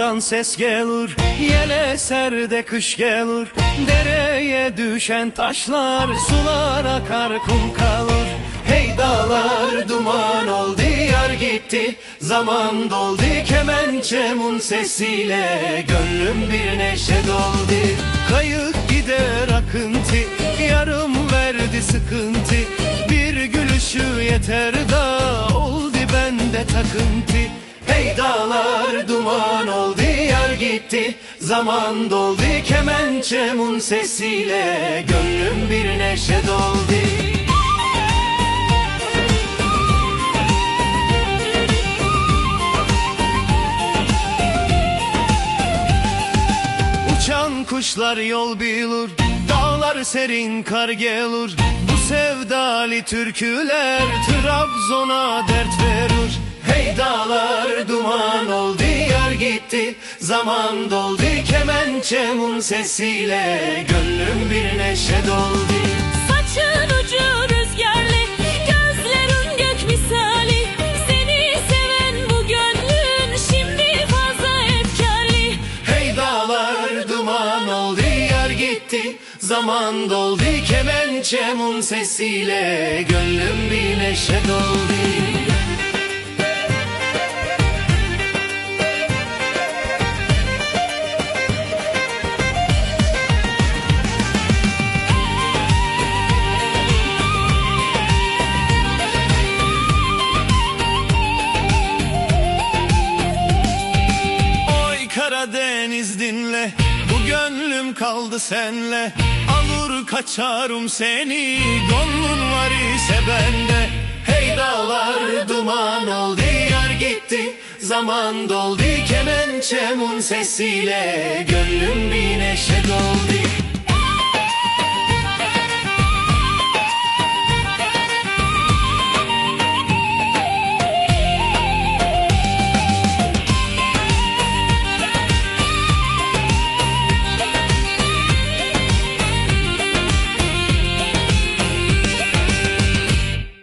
Dağından ses gelir Yel eser de kış gelir. Dereye düşen taşlar Sular akar kum kalır. Hey dağlar duman oldu Yar gitti. Zaman doldu Kemençemun sesiyle. Gönlüm bir neşe doldu. Kayık gider akıntı Yarım verdi sıkıntı. Bir gülüşü yeter da Oldu bende takıntı Hey dağlar duman oldu Yar gitti. Zaman doldu Kemençemun sesiyle. Gönlüm bir neşe doldu. Uçan kuşlar yol bilir Dağlar serin kar gelir. Bu sevdali türküler Trabzon'a dert verir Hey dağlar duman oldu Yar gitti. Zaman doldu Kemençemun sesiyle. Gönlüm bir neşe doldu. Saçın ucu rüzgarlı, gözlerin gök misali. Seni seven bu gönlün şimdi fazla efkarlı. Hey dağlar duman oldu Yar gitti. Zaman doldu Kemençemun sesiyle. Gönlüm bir neşe doldu Karadeniz dinle. Bu gönlüm kaldı senle. Alır kaçarım seni. Gönlün var ise bende. Hey dağlar duman oldu Yar gitti zaman doldu. Kemençemun sesiyle Gönlüm bir neşe doldu